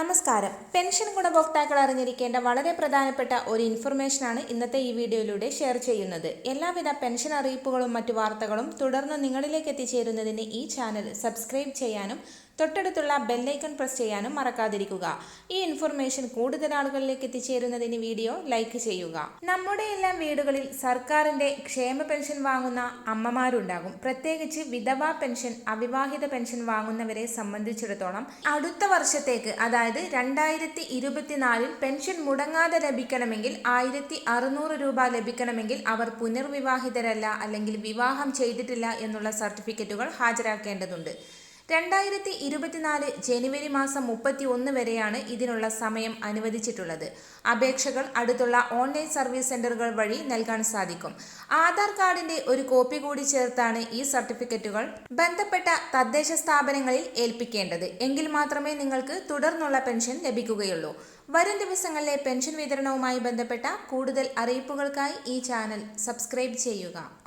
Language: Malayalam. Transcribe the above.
നമസ്കാരം. പെൻഷൻ ഗുണഭോക്താക്കൾ അറിഞ്ഞിരിക്കേണ്ട വളരെ പ്രധാനപ്പെട്ട ഒരു ഇൻഫർമേഷനാണ് ഇന്നത്തെ ഈ വീഡിയോയിലൂടെ ഷെയർ ചെയ്യുന്നത്. എല്ലാവിധ പെൻഷൻ അറിയിപ്പുകളും മറ്റു വാർത്തകളും തുടർന്ന് നിങ്ങളിലേക്ക് എത്തിച്ചേരുന്നതിന് ഈ ചാനൽ സബ്സ്ക്രൈബ് ചെയ്യാനും തൊട്ടടുത്തുള്ള ബെല്ലൈക്കൺ പ്രസ് ചെയ്യാനും മറക്കാതിരിക്കുക. ഈ ഇൻഫർമേഷൻ കൂടുതൽ ആളുകളിലേക്ക് എത്തിച്ചേരുന്നതിന് വീഡിയോ ലൈക്ക് ചെയ്യുക. നമ്മുടെ എല്ലാം വീടുകളിൽ സർക്കാരിന്റെ ക്ഷേമ പെൻഷൻ വാങ്ങുന്ന അമ്മമാരുണ്ടാകും. പ്രത്യേകിച്ച് വിധവാ പെൻഷൻ അവിവാഹിത പെൻഷൻ വാങ്ങുന്നവരെ സംബന്ധിച്ചിടത്തോളം അടുത്ത വർഷത്തേക്ക് അതായത് രണ്ടായിരത്തി ഇരുപത്തിനാലിൽ പെൻഷൻ മുടങ്ങാതെ ലഭിക്കണമെങ്കിൽ ആയിരത്തി അറുന്നൂറ് രൂപ ലഭിക്കണമെങ്കിൽ അവർ പുനർവിവാഹിതരല്ല അല്ലെങ്കിൽ വിവാഹം ചെയ്തിട്ടില്ല എന്നുള്ള സർട്ടിഫിക്കറ്റുകൾ ഹാജരാക്കേണ്ടതുണ്ട്. രണ്ടായിരത്തി ഇരുപത്തിനാല് ജനുവരി മാസം മുപ്പത്തി ഒന്ന് വരെയാണ് ഇതിനുള്ള സമയം അനുവദിച്ചിട്ടുള്ളത്. അപേക്ഷകൾ അടുത്തുള്ള ഓൺലൈൻ സർവീസ് സെന്ററുകൾ വഴി നൽകാൻ സാധിക്കും. ആധാർ കാർഡിന്റെ ഒരു കോപ്പി കൂടി ചേർത്താണ് ഈ സർട്ടിഫിക്കറ്റുകൾ ബന്ധപ്പെട്ട തദ്ദേശ സ്ഥാപനങ്ങളിൽ ഏൽപ്പിക്കേണ്ടത്. എങ്കിൽ മാത്രമേ നിങ്ങൾക്ക് തുടർന്നുള്ള പെൻഷൻ ലഭിക്കുകയുള്ളൂ. വരും ദിവസങ്ങളിലെ പെൻഷൻ വിതരണവുമായി ബന്ധപ്പെട്ട കൂടുതൽ അറിയിപ്പുകൾക്കായി ഈ ചാനൽ സബ്സ്ക്രൈബ് ചെയ്യുക.